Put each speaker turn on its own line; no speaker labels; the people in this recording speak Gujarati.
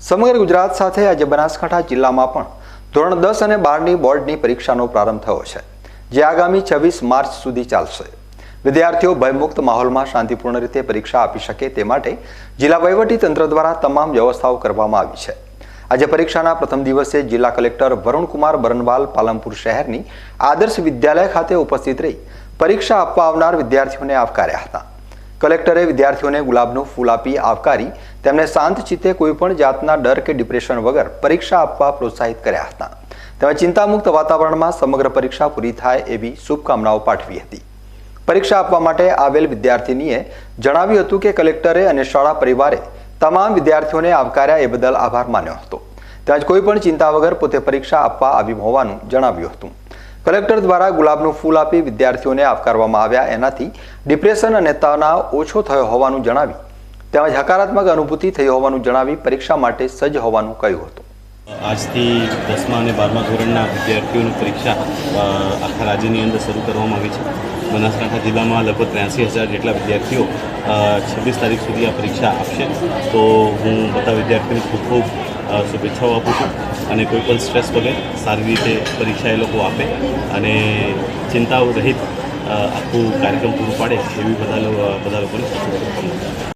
સમગ્ર ગુજરાત સાથે આજે બનાસકાંઠા જિલ્લામાં પણ ધોરણ દસ અને બારની બોર્ડની પરીક્ષાનો પ્રારંભ થયો છે, જે આગામી છવ્વીસ માર્ચ સુધી ચાલશે. વિદ્યાર્થીઓ ભયમુક્ત માહોલમાં શાંતિપૂર્ણ રીતે પરીક્ષા આપી શકે તે માટે જિલ્લા તંત્ર દ્વારા તમામ વ્યવસ્થાઓ કરવામાં આવી છે. આજે પરીક્ષાના પ્રથમ દિવસે જિલ્લા કલેક્ટર વરુણકુમાર બરનવાલ પાલનપુર શહેરની આદર્શ વિદ્યાલય ખાતે ઉપસ્થિત રહી પરીક્ષા આપવા આવનાર વિદ્યાર્થીઓને આવકાર્યા હતા. કલેક્ટરે વિદ્યાર્થીઓને ગુલાબનું ફૂલ આપી આવકારી તેમને શાંત ચિત્તે કોઈપણ જાતના ડર કે ડિપ્રેશન વગર પરીક્ષા આપવા પ્રોત્સાહિત કર્યા હતા. તેમજ ચિંતામુક્ત વાતાવરણમાં સમગ્ર પરીક્ષા પૂરી થાય એવી શુભકામનાઓ પાઠવી હતી. પરીક્ષા આપવા માટે આવેલ વિદ્યાર્થીનીએ જણાવ્યું હતું કે કલેક્ટરે અને શાળા પરિવારે તમામ વિદ્યાર્થીઓને આવકાર્યા એ બદલ આભાર માન્યો હતો. તેમજ કોઈ પણ ચિંતા વગર પોતે પરીક્ષા આપવા આવી હોવાનું જણાવ્યું હતું. કલેક્ટર દ્વારા ગુલાબનું ફૂલ આપી વિદ્યાર્થીઓને આવકારવામાં આવ્યા. એનાથી ડિપ્રેશન અને તણાવ ઓછો થયો હોવાનું જણાવી, તેમજ હકારાત્મક અનુભૂતિ થઈ હોવાનું જણાવી પરીક્ષા માટે સજ્જ હોવાનું કહ્યું હતું.
આજથી દસમા અને બારમા ધોરણના વિદ્યાર્થીઓની પરીક્ષા આખા રાજ્યની અંદર શરૂ કરવામાં આવી છે. બનાસકાંઠા જિલ્લામાં લગભગ ત્ર્યાસી હજાર જેટલા વિદ્યાર્થીઓ છવ્વીસ તારીખ સુધી આ પરીક્ષા આપશે. તો હું બધા વિદ્યાર્થીઓને ખૂબ ખૂબ શુભેચ્છાઓ આપું છું અને કોઈ પણ સ્ટ્રેસ વગર સારી રીતે પરીક્ષા એ લોકો આપે અને ચિંતાઓ રહિત આખું કાર્યક્રમ પૂરું પાડે એવી બધા બધા લોકોને